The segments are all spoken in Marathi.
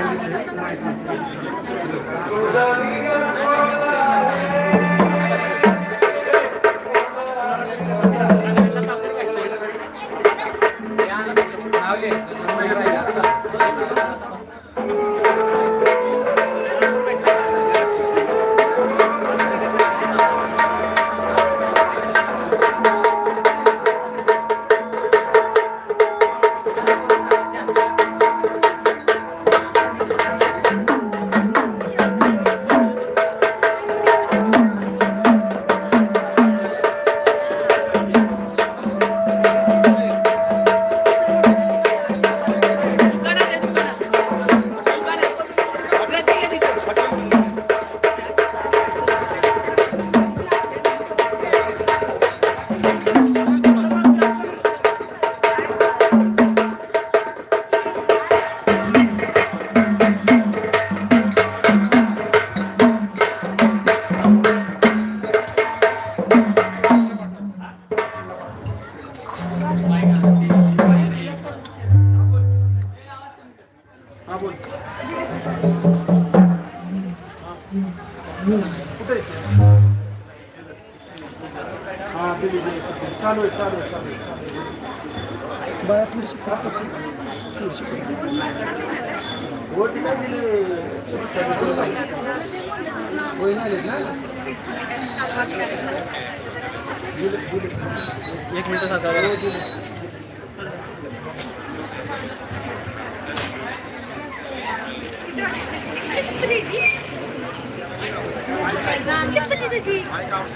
Thank you.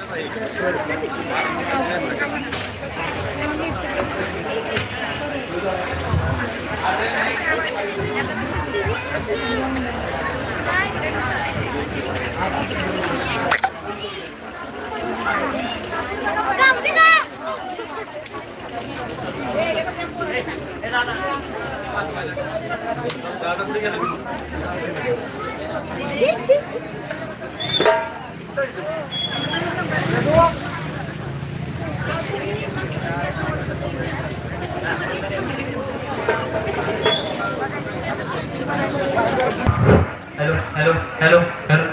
Dadating Halo, halo, halo, hello.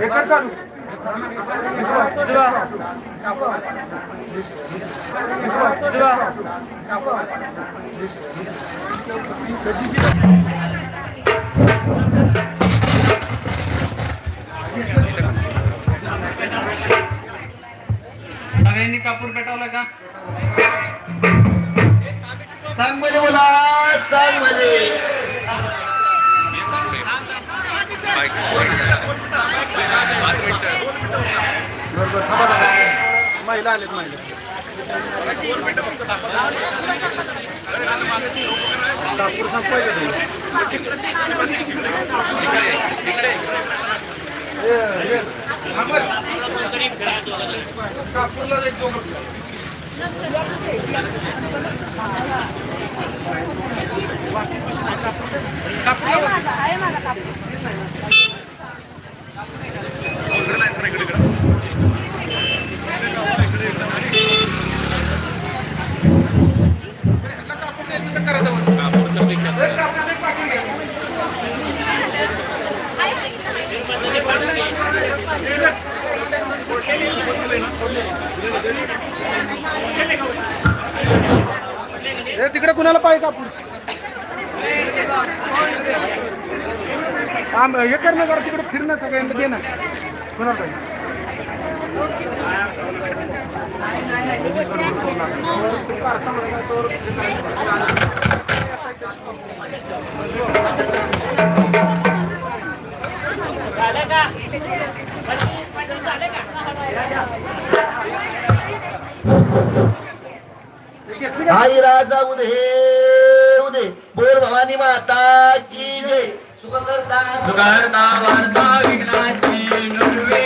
एकच चालू. सगळ्यांनी कापूर पेटावला का? सांग मले बोला सांग मले. महिला आलेत महिला नागपूर संपवायचं कापूरला करा हे तिकडे कुणाला पाहिजे का आपण हे कर जरा तिकडे फिरणं सगळ्यांना देणं कुणाला पाहिजे आई राजा उदे उदे. बोल भवानी माता की जय. सुखकर्ता सुखकर्ता वर्ता विघ्नाची नवे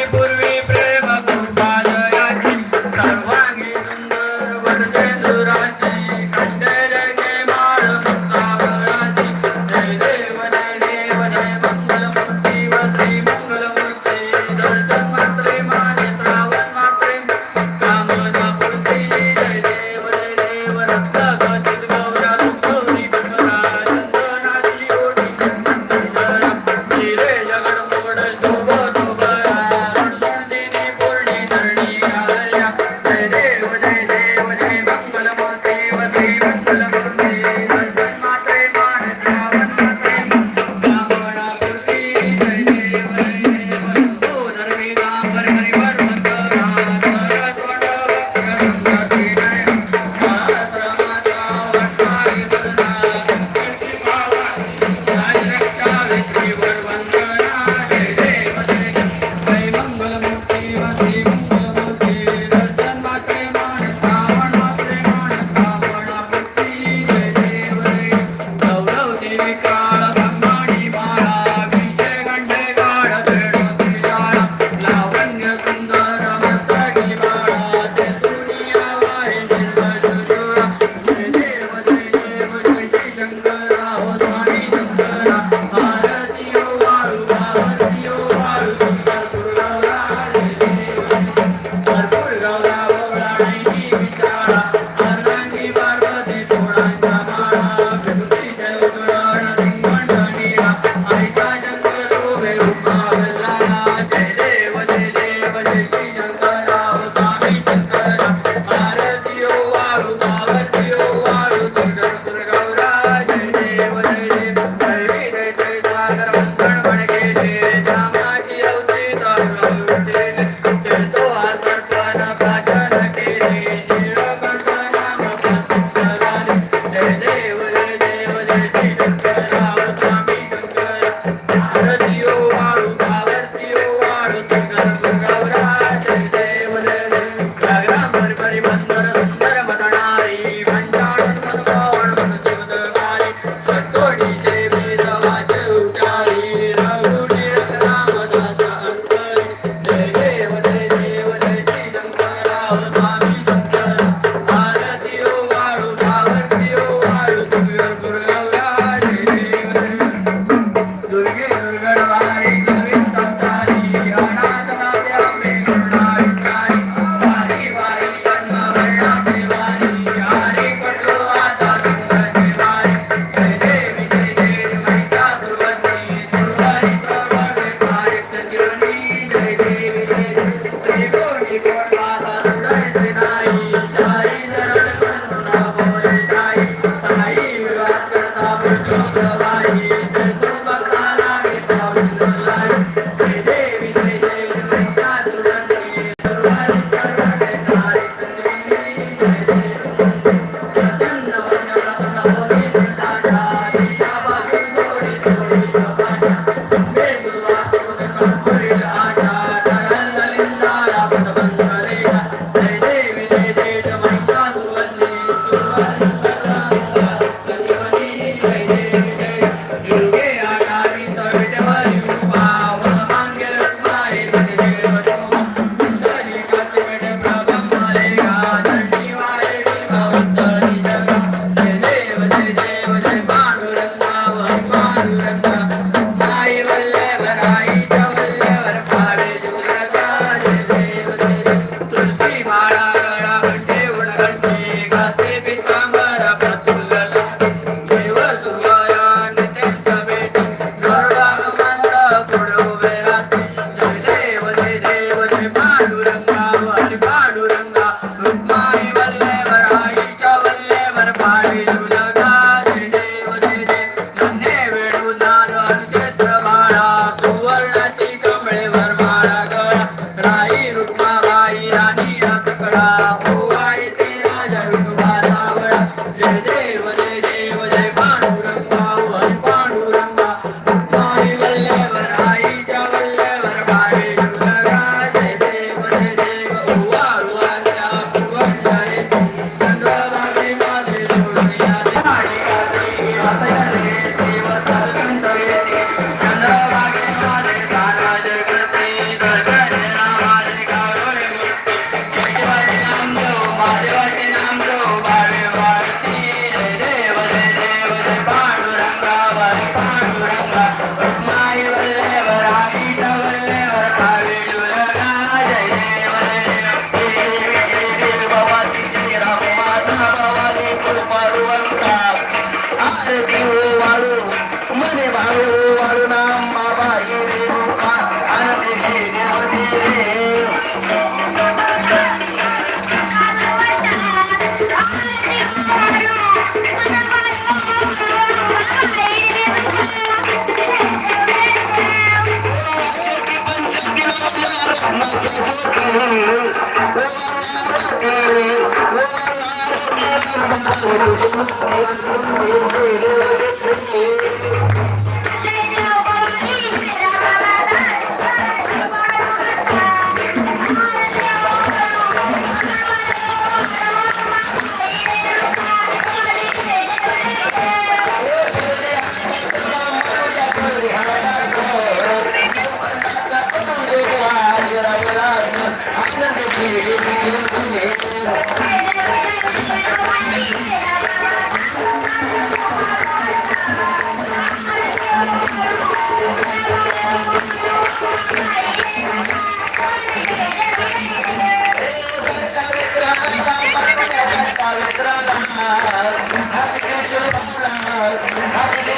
Thank you. Thank you.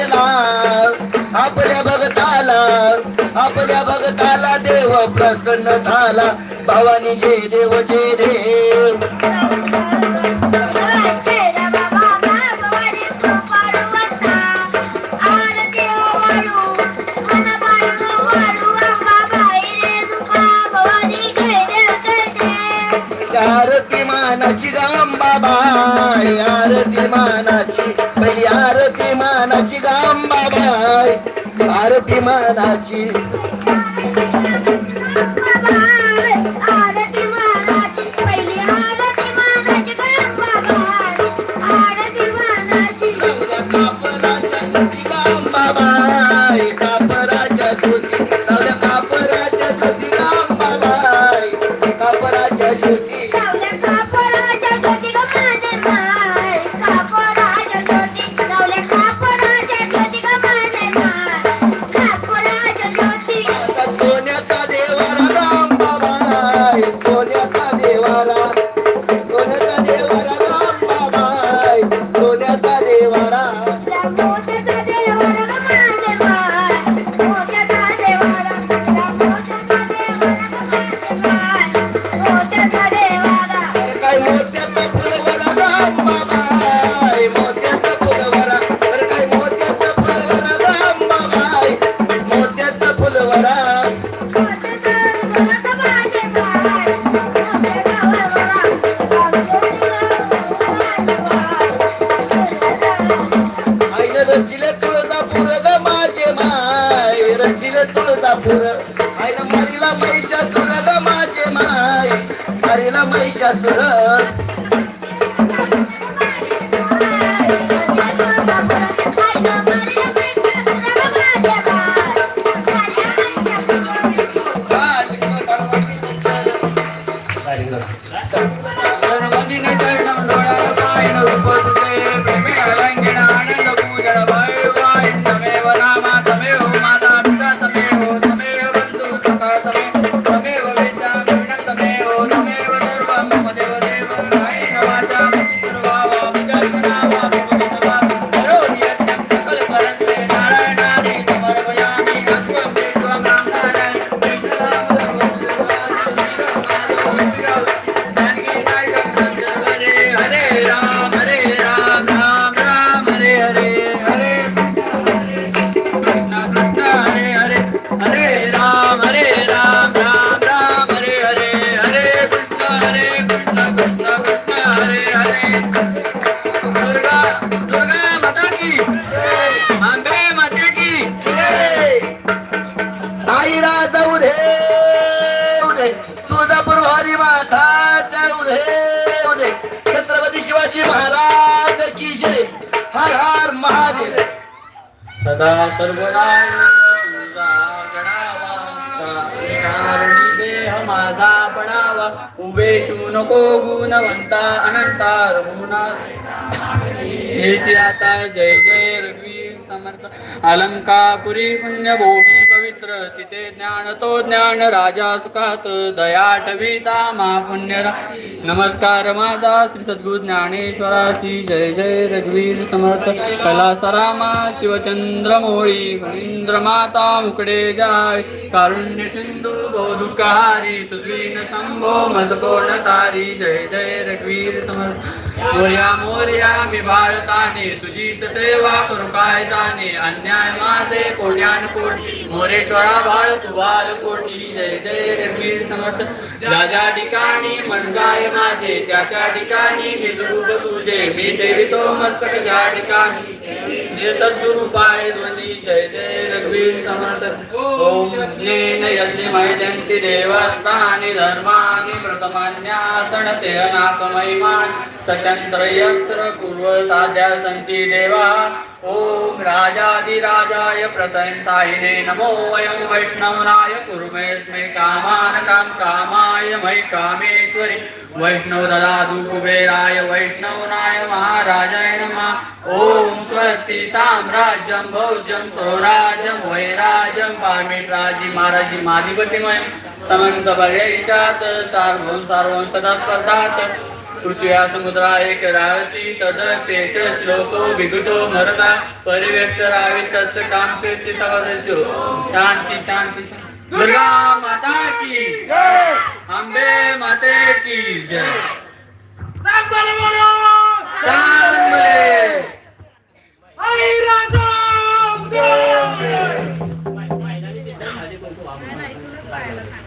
केला आपल्या भगताला आपल्या भगताला देव प्रसन्न झाला. भावानी जे देव जे देव. Irmandade सुरत जय छत्रपती शिवाजी महाराज की जय. हर हर महादेव. सदा माझा पडावा. उभे नको गुणवंता अनंता रघुना. आता जय जय रघुवीर समर्थ. अलंकापुरी पुण्यभूमी. पवित्र तिथे ज्ञान तो ज्ञान राजा सुखात दया ठविता मा पुण्य नमस्कार माझा श्री सद्गुरु ज्ञानेश्वराशी जय जय रघुवीर समर्थ. कलासरामा शिवचंद्र मोळी फणींद्र माता मुकडे जाय. कारुण्य सिंधू तुझी न संभो मजकोण तारी. जय जय रघुवीर समर्थ. मोर्या मोर्या मी भारताने तुझीच सेवा करू काय जाणे? अन्याय माझे कोट्यान कोटी मोरेश्वरा बाळ तू कोटी जय जय रवी समर्थ. ज्या ज्या ठिकाणी मनगाय माझे त्या त्या ठिकाणी मी निद्रूप तुझे. मी देवी तो मस्तक ज्या ठिकाणी. तद्रुपाय ध्वनी जय जय रघुवीर समर्थ. ओम ज्ञेन यज्ञ मैदंती देवस्थानी धर्मानि प्रथमान्यासन ते अनाकमहिमान सचा यत्र पूर्व सन्ति देवा। ओम राजाधिराजाय प्रतयन्तायिने नमो वयं वैष्णवनाय कुर्मेस्मे कामान काम कामाय मयि कामेश्वरि। वैष्णव ददातु कुबेराय वैष्णवनाय महाराजाय नमः। ओम स्वस्ति साम्राज्यं भोज्यं स्वराज्यं वैराज्यं पारमेश्वराजी महाराजी माधिपतिमयं समन्त भगैषात् सार्वं सर्वं सदा स्पर्धात्। पृथ्व्या समुद्रा एक रावती तद श्लोको विगुतो मरता परिव्यक्त रावी तस्य काम पेशी सवादो शांती शांती शांती. दुर्गा माता की जय। अंबे माते की जय। चांगले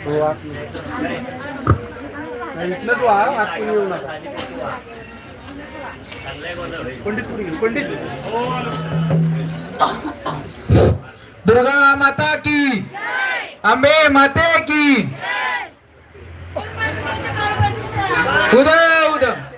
हो आतमध्ये नाही, इथनंच वा आतून येऊ नका. पंडित कुठे गेले? पंडित? दुर्गा माता की। अंबे माते की। उदय।